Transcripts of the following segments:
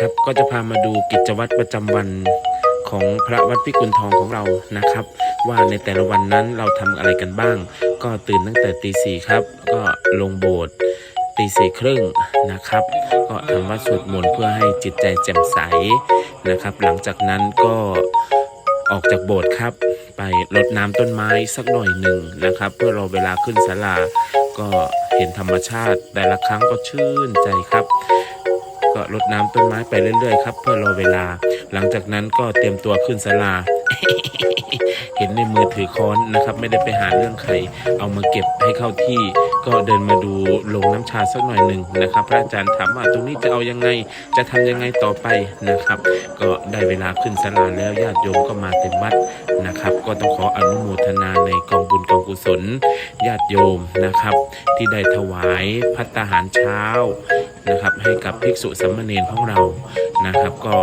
ครับก็จะพามาดูกิจวัตรประจำวันของพระวัดพิกุลทองของเรานะครับ ว่าในแต่ละวันนั้นเราทำอะไรกันบ้าง ก็ตื่นตั้งแต่ตีสี่ครับ ก็ลงโบสถ์ตีสี่ครึ่งนะครับ ก็ทำวัดสวดมนต์เพื่อให้จิตใจแจ่มใสนะครับ หลังจากนั้นก็ออกจากโบสถ์ครับ ไปรดน้ำต้นไม้สักหน่อยหนึ่งนะครับ เพื่อรอเวลาขึ้นศาลาก็เห็นธรรมชาติแต่ละครั้งก็ชื่นใจครับ ก็รดน้ำต้นไม้ไปเรื่อยๆครับเพื่อรอเวลา หลังจากนั้นก็เตรียมตัวขึ้นศาลา เห็นในมือถือค้อนนะครับ ไม่ได้ไปหาเรื่องใคร เอามาเก็บให้เข้าที่ ก็เดินมาดูลงน้ำชาสักหน่อยหนึ่งนะครับ พระอาจารย์ถามว่าตรงนี้จะเอายังไง จะทำยังไงต่อไปนะครับ ก็ได้เวลาขึ้นศาลาแล้วญาติโยมก็มาเต็มวัดนะครับ ก็ต้องขออนุโมทนาในกองบุญกองกุศลญาติโยมนะครับ ที่ได้ถวายพัตตาหารเช้า นะครับ ให้กับภิกษุสามมเณรของเรานะครับ ก็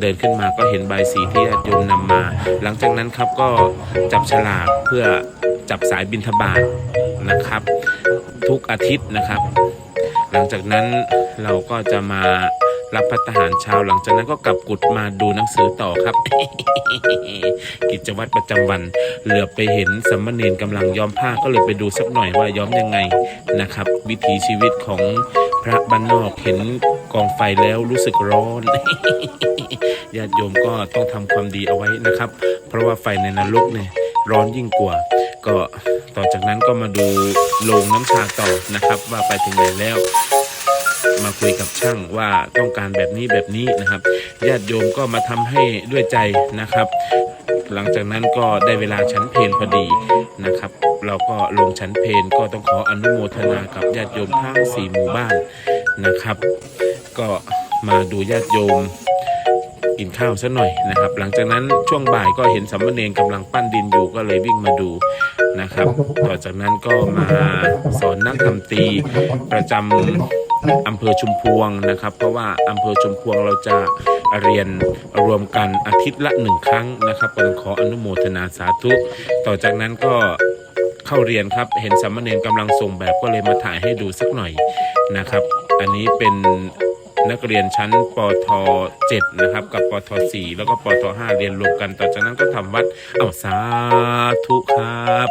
เดินขึ้นมาก็เห็นใบสีที่ญาติโยมนำมา หลังจากนั้นครับก็จับฉลากเพื่อจับสายบิณฑบาตนะครับ ทุกอาทิตย์นะครับ หลังจากนั้นเราก็จะมารับพัฒหารเช้าหลังจากนั้นก็กลับกุดมาดูหนังสือต่อครับ กิจวัตรประจำวัน เหลือไปเห็นสามมเณรกำลังย้อมผ้าก็เลยไปดูสักหน่อยว่าย้อมยังไงนะครับ วิถีชีวิตของ พระบ้านนอกเห็นกองไฟแล้วรู้สึกร้อนญาติโยมก็ต้องทำความดีเอาไว้นะครับ เพราะว่าไฟในนรกเนี่ยร้อนยิ่งกว่า ก็ต่อจากนั้นก็มาดูโรงน้ำชาต่อนะครับ ว่าไปถึงไหนแล้ว มาคุยกับช่างว่าต้องการแบบนี้แบบนี้นะครับญาติโยมก็มาทำให้ด้วยใจนะครับ หลังจากนั้นก็ได้เวลาชั้นเพลพอดีนะครับ เราก็ลงชั้นเพลก็ต้องขออนุโมทนากับญาติโยมทั้งสี่หมู่บ้านนะครับ ก็มาดูญาติโยมกินข้าวซะหน่อยนะครับ หลังจากนั้นช่วงบ่ายก็เห็นสามเณรกำลังปั้นดินอยู่ก็เลยวิ่งมาดูนะครับ ต่อจากนั้นก็มาสอนนักดนตรีประจำ อำเภอชุมพวงนะครับ เพราะว่าอำเภอชุมพวงเราจะเรียนรวมกันอาทิตย์ละหนึ่งครั้งนะครับก็ต้องขออนุโมทนาสาธุ ต่อจากนั้นก็เข้าเรียนครับ เห็นสามเณรกำลังส่งแบบก็เลยมาถ่ายให้ดูสักหน่อยนะครับ อันนี้เป็นนักเรียนชั้นปท7นะครับ กับปท4แล้วก็ปท5เรียนรวมกัน ต่อจากนั้นก็ทำวัดเอาสาธุครับ